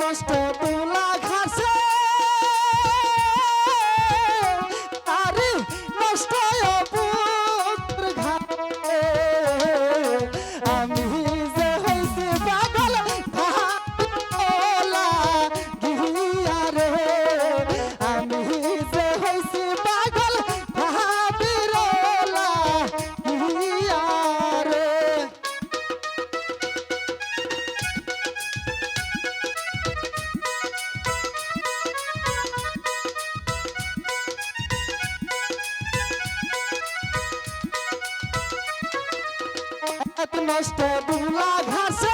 নষ্ট তুলা নষ্ট দুলা ঘাসে